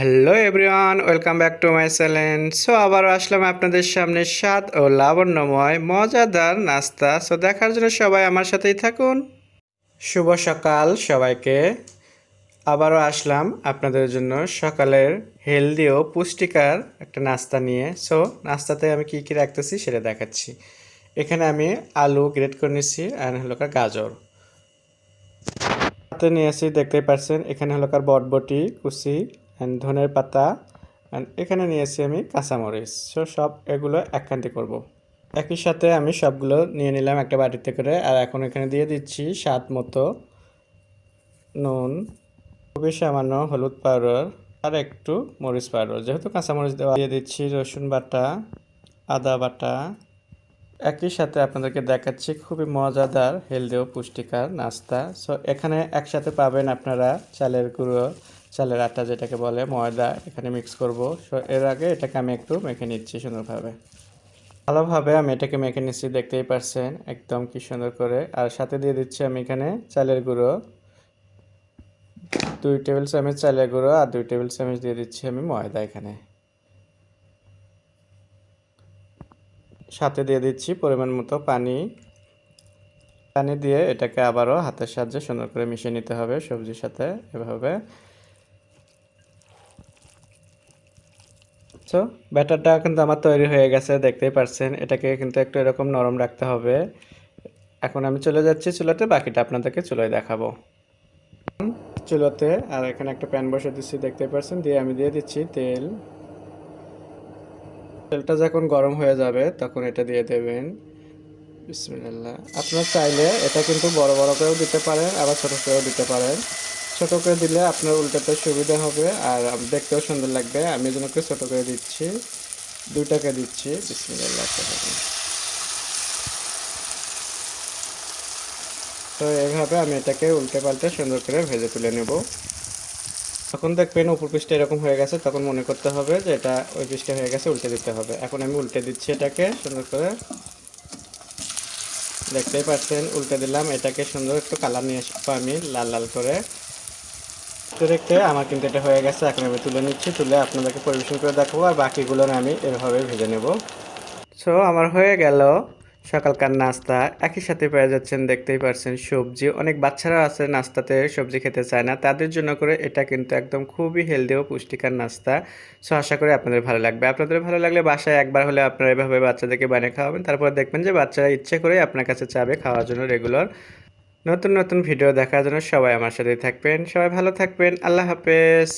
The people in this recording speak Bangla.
Hello everyone welcome back to my channel so আবারও আসলাম আপনাদের সামনে স্বাদ ও লাবণ্যময়, মজাদার নাস্তা। সো দেখার জন্য সবাই আমার সাথেই থাকুন। শুভ সকাল সবাইকে। আবারও আসলাম আপনাদের জন্য সকালের হেলদি ও পুষ্টিকর একটা নাস্তা নিয়ে। সো নাস্তাতে আমি কী কী রাখতেছি সেটা দেখাচ্ছি। এখানে আমি আলু গ্রেট করে নিচ্ছি আর হলো গাজর। হাতে নিয়েছি দেখতেই পাচ্ছেন, এখানে হলো কার বটবটি, কুচি অ্যান্ড ধনের পাতা অ্যান্ড এখানে নিয়েছি আমি কাঁচামরিচ সো সব এগুলো একখানটি করব। একই সাথে আমি সবগুলো নিয়ে নিলাম একটা বাটিতে করে, আর এখন এখানে দিয়ে দিচ্ছি স্বাদ মতো নুন, খুবই সামান্য হলুদ পাউডার, আর একটু মরিচ পাউডার যেহেতু কাঁচামরিচ দেওয়া, দিয়ে দিচ্ছি রসুন বাটা, আদা বাটা একই সাথে আপনাদেরকে দেখাচ্ছি খুবই মজাদার হেলদি ও পুষ্টিকর নাস্তা। সো এখানে একসাথে পাবেন আপনারা চালের গুঁড়ো, চালের আটা যেটাকে বলে, ময়দা এখানে মিক্স করব। সো এর আগে এটাকে আমি একটু মেখে নিচ্ছি সুন্দরভাবে। ভালোভাবে আমি এটাকে মেখে নিচ্ছি, দেখতেই পারছেন একদম কি সুন্দর করে। আর সাথে দিয়ে দিচ্ছি আমি এখানে চালের গুঁড়ো। দুই টেবিল চামচ চালের গুঁড়ো আর দুই টেবিল চামচ দিয়ে দিচ্ছি আমি ময়দা এখানে। সাথে দিয়ে দিচ্ছি পরিমাণ মতো পানি। পানি দিয়ে এটাকে আবারও হাতের সাহায্যে সুন্দর করে মিশিয়ে নিতে হবে সবজির সাথে এভাবে। তো ব্যাটারটা কিন্তু আমার তৈরি হয়ে গেছে, দেখতেই পারছেন। এটাকে কিন্তু একটু এরকম নরম রাখতে হবে। এখন আমি চলে যাচ্ছি চুলাতে, বাকিটা আপনাদেরকে চুলোয় দেখাবো। চুলোতে আর এখানে একটা প্যান বসে দিচ্ছি, দেখতেই পারছেন। দিয়ে আমি দিয়ে দিচ্ছি তেল। তেলটা যখন গরম হয়ে যাবে, তখন এটা দিয়ে দেবেন। বিসমিল্লাহ। আপনার চাইলে এটা কিন্তু বড় বড় করেও দিতে পারেন, আবার ছোট করেও দিতে পারেন। ছোট করে দিলে আপনার উল্টাতে সুবিধা হবে, আর দেখতেও সুন্দর লাগবে। আমি যেন করে ছোট করে দিচ্ছি। দুটাকে দিচ্ছি। বিসমিল্লাহ তো এইভাবে আমি এটাকে উল্টে পাল্টে সুন্দর করে ভেজে তুলে নেব। তখন দেখবেন উপর পৃষ্ঠে এরকম হয়ে গেছে, তখন মনে করতে হবে যে এটা ওই পৃষ্ঠে হয়ে গেছে, উল্টে দিতে হবে। এখন আমি উল্টে দিচ্ছি এটাকে, সুন্দর করে। দেখতেই পাচ্ছেন, উল্টে দিলাম, এটাকে সুন্দর একটু কালার নিয়ে আসব আমি, লাল লাল করে। দেখতে, আমার কিন্তু এটা হয়ে গেছে, এখন আমি তুলে নিচ্ছি, তুলে আপনাদেরকে পরিবেশন করে দেখাবো, আর বাকিগুলো আমি এভাবে ভেজে নেব। সো আমার হয়ে গেল। সকালকার নাস্তা একই সাথে পেয়ে যাচ্ছেন, দেখতেই পারছেন সবজি। অনেক বাচ্চারা আছে নাস্তাতে, সবজি খেতে চায় না। তাদের জন্য করে এটা কিন্তু একদম খুবই হেলদি ও পুষ্টিকর নাস্তা। সো আশা করি আপনাদের ভালো লাগবে। আপনাদের ভালো লাগলে বাসায় একবার হলে আপনারা এভাবে বাচ্চাদেরকে বানিয়ে খাওয়াবেন। তারপর দেখবেন যে বাচ্চারা ইচ্ছে করে আপনার কাছে চাবে খাওয়ার জন্য রেগুলার নতুন নতুন ভিডিও দেখার জন্য সবাই আমার সাথেই থাকবেন। সবাই ভালো থাকবেন। আল্লাহ হাফেজ।